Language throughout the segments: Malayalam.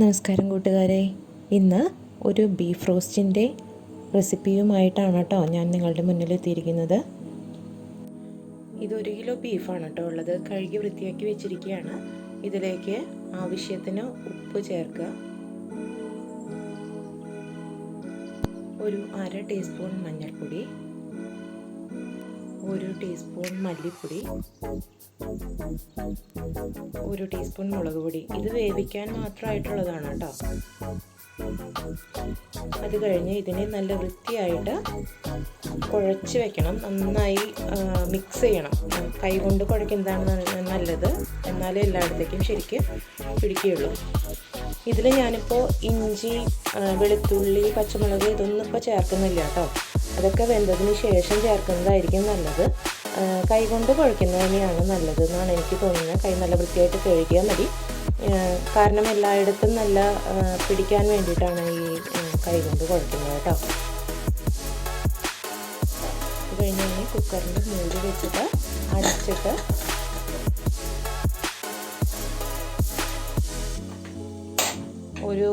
നമസ്കാരം കൂട്ടുകാരെ. ഇന്ന് ഒരു ബീഫ് റോസ്റ്റിന്റെ റെസിപ്പിയുമായിട്ടാണ് കേട്ടോ ഞാൻ നിങ്ങളുടെ മുന്നിൽ എത്തിയിരിക്കുന്നത്. ഇത് ഇതൊരു കിലോ ബീഫാണ് കേട്ടോ ഉള്ളത്. കഴുകി വൃത്തിയാക്കി വെച്ചിരിക്കുകയാണ്. ഇതിലേക്ക് ആവശ്യത്തിന് ഉപ്പ് ചേർക്കുക. ഒരു അര ടീസ്പൂൺ മഞ്ഞൾപ്പൊടി. ഒരു ടീസ്പൂൺ മല്ലിപ്പൊടി ഒരു ടീസ്പൂൺ മുളക് പൊടി. ഇത് വേവിക്കാൻ മാത്രമായിട്ടുള്ളതാണ് കേട്ടോ. അത് കഴിഞ്ഞ് ഇതിനെ നല്ല വൃത്തിയായിട്ട് കുഴച്ച് വെക്കണം. നന്നായി മിക്സ് ചെയ്യണം. കൈ കൊണ്ട് കുഴക്കുന്നതാണ് നല്ലത്. എന്നാലേ എല്ലായിടത്തേക്കും ശരിക്കും പിടിക്കുകയുള്ളൂ. ഇതിൽ ഞാനിപ്പോൾ ഇഞ്ചി വെളുത്തുള്ളി പച്ചമുളക് ഇതൊന്നും ഇപ്പോൾ ചേർക്കുന്നില്ല കേട്ടോ. അതൊക്കെ വെന്തതിന് ശേഷം ചേർക്കുന്നതായിരിക്കും നല്ലത്. കൈകൊണ്ട് കുഴക്കുന്നത് തന്നെയാണ് നല്ലത് എന്നാണ് എനിക്ക് തോന്നുന്നത്. കൈ നല്ല വൃത്തിയായിട്ട് കഴുകിയാൽ മതി. കാരണം എല്ലായിടത്തും നല്ല പിടിക്കാൻ വേണ്ടിയിട്ടാണ് ഈ കൈകൊണ്ട് കുഴക്കുന്നത് കേട്ടോ. കഴിഞ്ഞ കുക്കറിന്റെ മൂടി വെച്ചിട്ട് അടച്ചിട്ട് ഒരു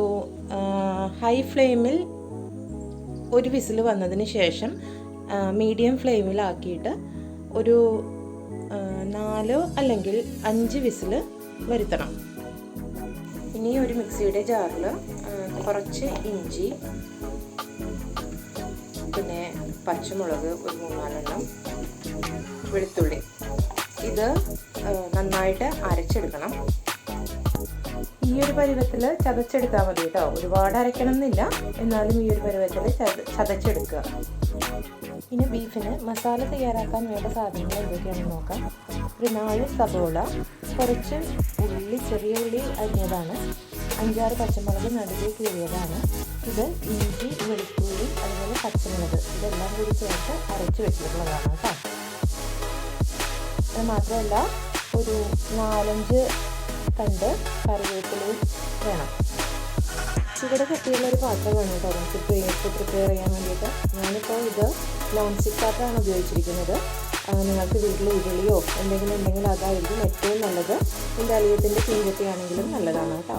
ഹൈ ഫ്ലെയിമിൽ ഒരു വിസിൽ വന്നതിന് ശേഷം മീഡിയം ഫ്ലെയിമിലാക്കിയിട്ട് ഒരു നാലോ അല്ലെങ്കിൽ അഞ്ച് വിസിൽ വരുത്തണം. ഇനി ഒരു മിക്സിയുടെ ജാറിൽ കുറച്ച് ഇഞ്ചി പിന്നെ പച്ചമുളക് ഒരു മൂന്നാലെണ്ണം വെളുത്തുള്ളി. ഇത് നന്നായിട്ട് അരച്ചെടുക്കണം. ഈ ഒരു പരുവത്തിൽ ചതച്ചെടുത്താൽ മതി കേട്ടോ. ഒരുപാട് അരയ്ക്കണം എന്നില്ല എന്നാലും ഈ ഒരു പരുവത്തിൽ ചതച്ചെടുക്കുക. ഇനി ബീഫിന് മസാല തയ്യാറാക്കാൻ വേണ്ട സാധനങ്ങൾ എന്തൊക്കെയാണെന്ന് നോക്കാം. ഒരു നാല് സബോള കുറച്ച് ഉള്ളി ചെറിയ ഉള്ളി അരിഞ്ഞതാണ്. അഞ്ചാറ് പച്ചമുളക് നടുവേ കീറിയതാണ് ഇത് ഇഞ്ചി വെളുത്തുള്ളി അതുപോലെ പച്ചമുളക് ഇതെല്ലാം കൂടി ചേർത്ത് അരച്ച് വെച്ചിട്ടുള്ളതാണ് കേട്ടോ. അത് മാത്രമല്ല ഒരു നാലഞ്ച് തണ്ട് കറിവേപ്പിലയും വേണം. ഇവിടെ കട്ടിയുള്ള ഒരു പാത്രം വേണം കേട്ടോ. നമുക്ക് ബ്രേക്ക് പ്രിപ്പയർ ചെയ്യാൻ വേണ്ടിയിട്ട്. ഞാനിപ്പോൾ ഇത് നോൺ സ്റ്റിക്ക് പാത്രമാണ് ഉപയോഗിച്ചിരിക്കുന്നത്. നിങ്ങൾക്ക് വീട്ടിൽ ഉരുളിയോ എന്തെങ്കിലും ഉണ്ടെങ്കിൽ അതായിരിക്കും ഏറ്റവും നല്ലത്. എന്റെ അലിയത്തിന്റെ തീരത്തെയാണെങ്കിലും നല്ലതാണ് കേട്ടോ.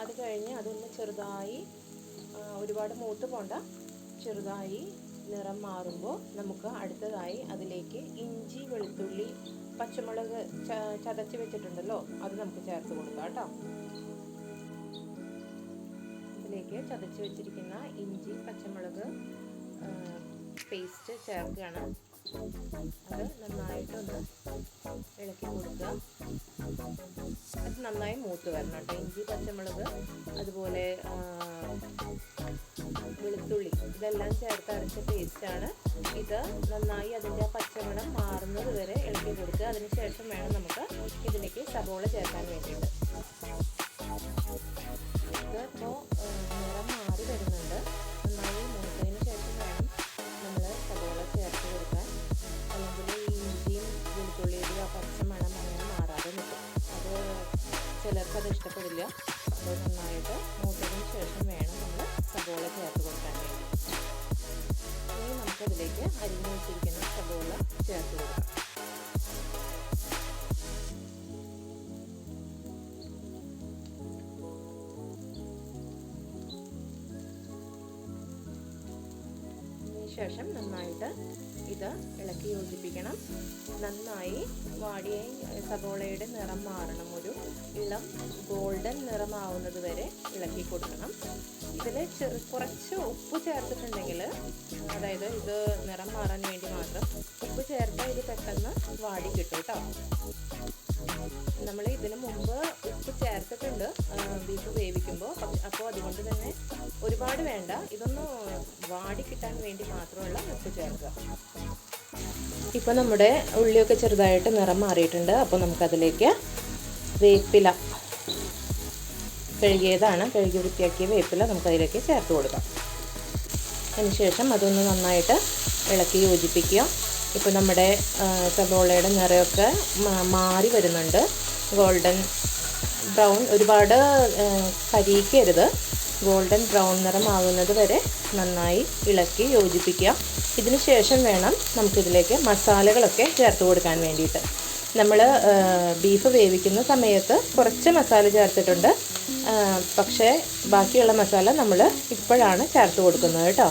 അത് കഴിഞ്ഞ് അതൊന്ന് ചെറുതായി ഒരുപാട് മൂത്ത് പോണ്ട. ചെറുതായി നിറം മാറുമ്പോൾ നമുക്ക് അടുത്തതായി അതിലേക്ക് ഇഞ്ചി വെളുത്തുള്ളി പച്ചമുളക് ചതച്ച് വെച്ചിട്ടുണ്ടല്ലോ അത് നമുക്ക് ചേർത്ത് കൊടുക്കാം കേട്ടോ. ഇതിലേക്ക് ചതച്ച് വെച്ചിരിക്കുന്ന ഇഞ്ചി പച്ചമുളക് പേസ്റ്റ് ചേർക്കുകയാണ്. അത് നന്നായിട്ടൊന്ന് ഇളക്കി കൊടുക്കുക. അത് നന്നായി മൂത്ത് വരണം കേട്ടോ. ഇഞ്ചി പച്ചമുളക് അതുപോലെ വെളുത്തുള്ളി ഇതെല്ലാം ചേർത്ത് അരച്ച പേസ്റ്റാണ് ഇത് നന്നായി അതിന്റെ പച്ചമണം മാറുന്നത് വരെ ഇളക്കി കൊടുക്കുക. അതിനുശേഷം വേണം നമുക്ക് ഇതിലേക്ക് സബോള ചേർക്കാൻ വേണ്ടിയിട്ട്. ഇത് ഇപ്പോൾ നിറം മാറി വരുന്നുണ്ട്. നന്നായി മൂത്തതിന് അത് ഇഷ്ടപ്പെടില്ല അപ്പോൾ നന്നായിട്ട് മൂത്തതിന് ശേഷം വേണം നമ്മൾ സബോള ചേർത്ത് കൊടുക്കാൻ വേണ്ടി ഇനി നമുക്കതിലേക്ക് അരിഞ്ഞു വെച്ചിരിക്കുന്ന സബോള ചേർത്ത് കൊടുക്കാം. ശേഷം നന്നായിട്ട് ഇത് ഇളക്കി യോജിപ്പിക്കണം. നന്നായി വാടിയ സബോളയുടെ നിറം മാറണം. ഒരു ഇളം ഗോൾഡൻ നിറമാവുന്നത് വരെ ഇളക്കി കൊടുക്കണം. ഇതിൽ ചെറു കുറച്ച് ഉപ്പ് ചേർത്തിട്ടുണ്ടെങ്കിൽ അതായത് ഇത് നിറം മാറാൻ വേണ്ടി മാത്രം ഉപ്പ് ചേർത്താൽ ഇത് പെട്ടെന്ന് വാടി കിട്ടും കേട്ടോ നമ്മൾ ഇതിനു മുമ്പ് ചേർത്തിട്ടുണ്ട്. ബീഫ് വേവിക്കുമ്പോൾ. അപ്പോൾ അതുകൊണ്ട് തന്നെ ഒരുപാട് വേണ്ട. ഇതൊന്ന് വാടി കിട്ടാൻ വേണ്ടി മാത്രമുള്ള ഉപ്പ് ചേർക്കുക. ഇപ്പോൾ നമ്മുടെ ഉള്ളിയൊക്കെ ചെറുതായിട്ട് നിറം മാറിയിട്ടുണ്ട്. അപ്പോൾ നമുക്കതിലേക്ക് വേപ്പില കഴുകിയതാണ്. കഴുകി വൃത്തിയാക്കിയ വേപ്പില നമുക്കതിലേക്ക് ചേർത്ത് കൊടുക്കാം. അതിനുശേഷം അതൊന്ന് നന്നായിട്ട് ഇളക്കി യോജിപ്പിക്കുക. ഇപ്പോൾ നമ്മുടെ സബോളയുടെ നിറയൊക്കെ മാറി വരുന്നുണ്ട്. ഗോൾഡൻ ബ്രൗൺ ഒരുപാട് കരിയിക്കരുത് ഗോൾഡൻ ബ്രൗൺ നിറമാകുന്നത് വരെ നന്നായി ഇളക്കി യോജിപ്പിക്കുക. ഇതിന് ശേഷം വേണം നമുക്കിതിലേക്ക് മസാലകളൊക്കെ ചേർത്ത് കൊടുക്കാൻ വേണ്ടിയിട്ട്. നമ്മൾ ബീഫ് വേവിക്കുന്ന സമയത്ത് കുറച്ച് മസാല ചേർത്തിട്ടുണ്ട്. പക്ഷേ ബാക്കിയുള്ള മസാല നമ്മൾ ഇപ്പോഴാണ് ചേർത്ത് കൊടുക്കുന്നത് കേട്ടോ.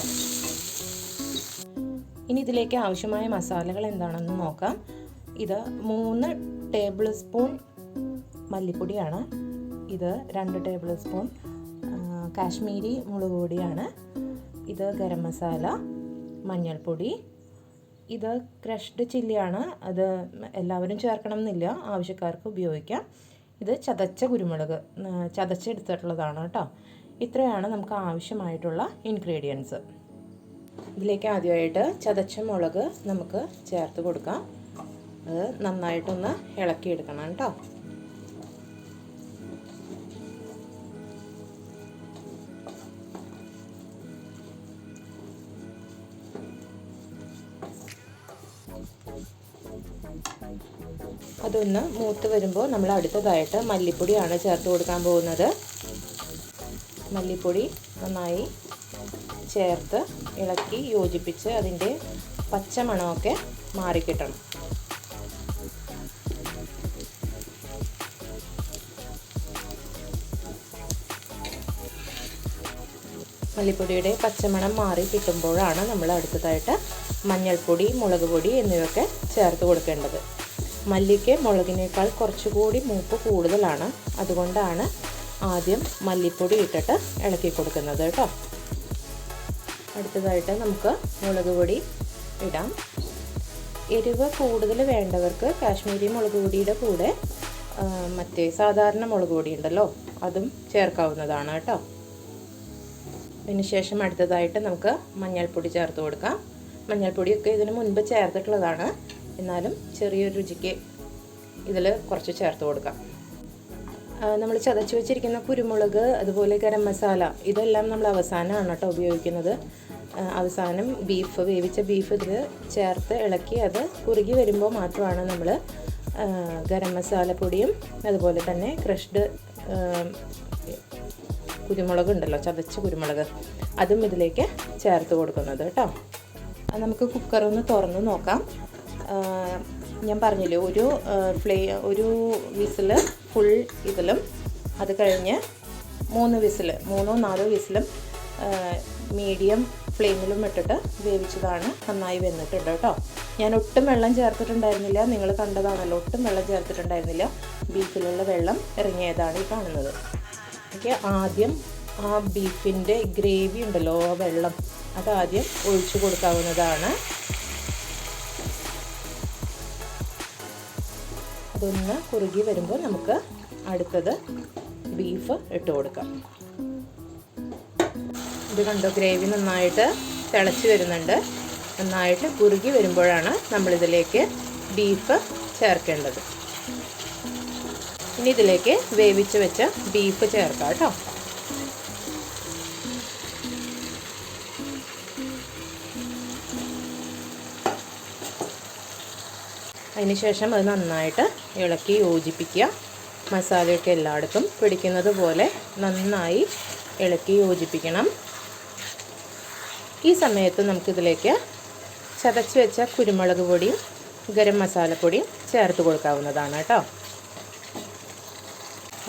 ഇനി ഇതിലേക്ക് ആവശ്യമായ മസാലകൾ എന്താണെന്ന് നോക്കാം. ഇത് മൂന്ന് ടേബിൾ സ്പൂൺ മല്ലിപ്പൊടിയാണ്. ഇത് രണ്ട് ടേബിൾ സ്പൂൺ കാശ്മീരി മുളക് പൊടിയാണ്. ഇത് ഗരം മസാല മഞ്ഞൾപ്പൊടി. ഇത് ക്രഷ്ഡ് ചില്ലിയാണ്. അത് എല്ലാവരും ചേർക്കണം എന്നില്ല. ആവശ്യക്കാർക്ക് ഉപയോഗിക്കാം. ഇത് ചതച്ച കുരുമുളക് ചതച്ചെടുത്തിട്ടുള്ളതാണ് കേട്ടോ. ഇത്രയാണ് നമുക്ക് ആവശ്യമായിട്ടുള്ള ഇൻഗ്രീഡിയൻസ് ഇതിലേക്ക് ആദ്യമായിട്ട് ചതച്ച മുളക് നമുക്ക് ചേർത്ത് കൊടുക്കാം. അത് നന്നായിട്ടൊന്ന് ഇളക്കിയെടുക്കണം കേട്ടോ. അതൊന്ന് മൂത്ത് വരുമ്പോൾ നമ്മൾ അടുത്തതായിട്ട് മല്ലിപ്പൊടിയാണ് ചേർത്ത് കൊടുക്കാൻ പോകുന്നത്. മല്ലിപ്പൊടി നന്നായി ചേർത്ത് ഇളക്കി യോജിപ്പിച്ച് അതിന്റെ പച്ചമണമൊക്കെ മാറിക്കിട്ടണം. മല്ലിപ്പൊടിയുടെ പച്ചമണം മാറി കിട്ടുമ്പോഴാണ് നമ്മൾ അടുത്തതായിട്ട് മഞ്ഞൾപ്പൊടി മുളക് പൊടി എന്നിവയൊക്കെ ചേർത്ത് കൊടുക്കേണ്ടത്. മല്ലിക്ക് മുളകിനേക്കാൾ കുറച്ചുകൂടി മൂപ്പ് കൂടുതലാണ്. അതുകൊണ്ടാണ് ആദ്യം മല്ലിപ്പൊടി ഇട്ടിട്ട് ഇളക്കി കൊടുക്കുന്നത് കേട്ടോ. അടുത്തതായിട്ട് നമുക്ക് മുളക് പൊടി ഇടാം. എരിവ് കൂടുതൽ വേണ്ടവർക്ക് കാശ്മീരി മുളക് പൊടിയുടെ കൂടെ മറ്റേ സാധാരണ മുളക് പൊടി ഉണ്ടല്ലോ അതും ചേർക്കാവുന്നതാണ് കേട്ടോ. അതിനുശേഷം അടുത്തതായിട്ട് നമുക്ക് മഞ്ഞൾപ്പൊടി ചേർത്ത് കൊടുക്കാം. മഞ്ഞൾപ്പൊടിയൊക്കെ ഇതിന് മുൻപ് ചേർത്തിട്ടുള്ളതാണ്. എന്നാലും ചെറിയൊരു രുചിക്ക് ഇതിൽ കുറച്ച് ചേർത്ത് കൊടുക്കാം. നമ്മൾ ചതച്ച് വെച്ചിരിക്കുന്ന കുരുമുളക് അതുപോലെ ഗരം മസാല ഇതെല്ലാം നമ്മൾ അവസാനമാണ് കേട്ടോ ഉപയോഗിക്കുന്നത്. അവസാനം ബീഫ് വേവിച്ച ബീഫ് ഇതിൽ ചേർത്ത് ഇളക്കി അത് കുറുകി വരുമ്പോൾ മാത്രമാണ് നമ്മൾ ഗരം മസാല പൊടിയും അതുപോലെ തന്നെ ക്രഷ്ഡ് കുരുമുളക് ഉണ്ടല്ലോ ചതച്ച കുരുമുളക് അതും ഇതിലേക്ക് ചേർത്ത് കൊടുക്കുന്നത് കേട്ടോ. നമുക്ക് കുക്കർ ഒന്ന് തുറന്ന് നോക്കാം. ഞാൻ പറഞ്ഞില്ലേ ഒരു ഫ്ലേ ഒരു വിസിൽ ഫുൾ ഇതിലും അത് കഴിഞ്ഞ് മൂന്ന് വിസിൽ മൂന്നോ നാലോ വിസിലും മീഡിയം ഫ്ലെയിമിലും ഇട്ടിട്ട് വേവിച്ചതാണ് നന്നായി വെന്നിട്ടുണ്ട് കേട്ടോ. ഞാൻ ഒട്ടും വെള്ളം ചേർത്തിട്ടുണ്ടായിരുന്നില്ല നിങ്ങൾ കണ്ടതാണല്ലോ ഒട്ടും വെള്ളം ചേർത്തിട്ടുണ്ടായിരുന്നില്ല. ബീഫിലുള്ള വെള്ളം ഇറങ്ങിയതാണ് ഈ കാണുന്നത്. ഓക്കെ ആദ്യം ആ ബീഫിന്റെ ഗ്രേവി ഉണ്ടല്ലോ വെള്ളം അതാദ്യം ഒഴിച്ചു കൊടുക്കാവുന്നതാണ്. അതൊന്ന് കുറുകി വരുമ്പോൾ നമുക്ക് അടുത്തത് ബീഫ് ഇട്ട് കൊടുക്കാം. ഇത് കണ്ടോ ഗ്രേവി നന്നായിട്ട് തിളച്ച് വരുന്നുണ്ട്. നന്നായിട്ട് കുറുകി വരുമ്പോഴാണ് നമ്മളിതിലേക്ക് ബീഫ് ചേർക്കേണ്ടത്. ഇനി ഇതിലേക്ക് വേവിച്ച് വെച്ച ബീഫ് ചേർക്കാം കേട്ടോ. അതിനുശേഷം അത് നന്നായിട്ട് ഇളക്കി യോജിപ്പിക്കുക. മസാലയൊക്കെ എല്ലായിടത്തും പിടിക്കുന്നത് പോലെ നന്നായി ഇളക്കി യോജിപ്പിക്കണം. ഈ സമയത്ത് നമുക്കിതിലേക്ക് ചതച്ച് വെച്ച കുരുമുളക് പൊടിയും ഗരം മസാലപ്പൊടിയും ചേർത്ത് കൊടുക്കാവുന്നതാണ് കേട്ടോ.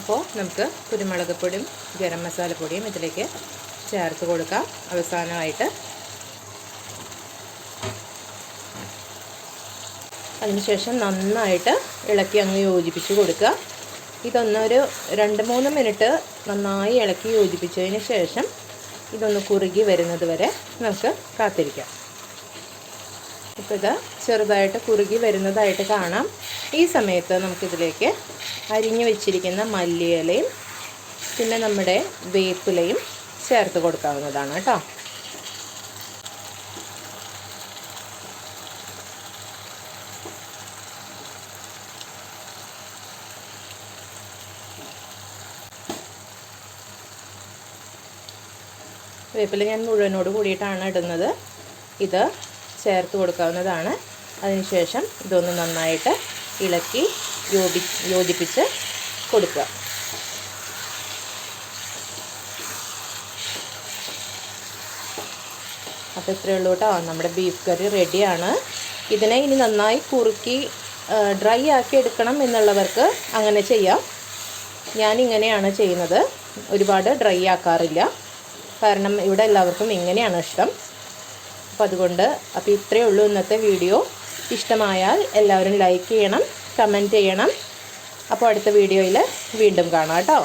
അപ്പോൾ നമുക്ക് കുരുമുളക് പൊടിയും ഗരം മസാലപ്പൊടിയും ഇതിലേക്ക് ചേർത്ത് കൊടുക്കാം. അവസാനമായിട്ട് അതിനുശേഷം നന്നായിട്ട് ഇളക്കി അങ്ങ് യോജിപ്പിച്ച് കൊടുക്കുക. ഇതൊന്നൊരു രണ്ട് മൂന്ന് മിനിറ്റ് നന്നായി ഇളക്കി യോജിപ്പിച്ചതിന് ശേഷം ഇതൊന്ന് കുറുകി വരുന്നത് വരെ നമുക്ക് കാത്തിരിക്കാം. ഇപ്പോൾ ഇത് ചെറുതായിട്ട് കുറുകി വരുന്നതായിട്ട് കാണാം. ഈ സമയത്ത് നമുക്കിതിലേക്ക് അരിഞ്ഞു വെച്ചിരിക്കുന്ന മല്ലിയിലയും പിന്നെ നമ്മുടെ വേപ്പിലയും ചേർത്ത് കൊടുക്കാവുന്നതാണ് കേട്ടോ. വേപ്പില ഞാൻ മുഴുവനോട് കൂടിയിട്ടാണ് ഇടുന്നത്. ഇത് ചേർത്ത് കൊടുക്കാവുന്നതാണ്. അതിനുശേഷം ഇതൊന്ന് നന്നായിട്ട് ഇളക്കി യോജി യോജിപ്പിച്ച് കൊടുക്കുക. അപ്പോൾ ഇത്രയേ ഉള്ളൂ കേട്ടോ. നമ്മുടെ ബീഫ് കറി റെഡിയാണ് ഇതിനെ ഇനി നന്നായി കുറുക്കി ഡ്രൈ ആക്കി എടുക്കണം എന്നുള്ളവർക്ക് അങ്ങനെ ചെയ്യാം. ഞാൻ ഇങ്ങനെയാണ് ചെയ്യുന്നത്. ഒരുപാട് ഡ്രൈ ആക്കാറില്ല. കാരണം ഇവിടെ എല്ലാവർക്കും ഇങ്ങനെയാണ് ഇഷ്ടം. അപ്പോൾ അതുകൊണ്ട് അപ്പോൾ ഇത്രയേ ഉള്ളൂ ഇന്നത്തെ വീഡിയോ. ഇഷ്ടമായാൽ എല്ലാവരും ലൈക്ക് ചെയ്യണം കമന്റ് ചെയ്യണം. അപ്പോൾ അടുത്ത വീഡിയോയിൽ വീണ്ടും കാണാം കേട്ടോ.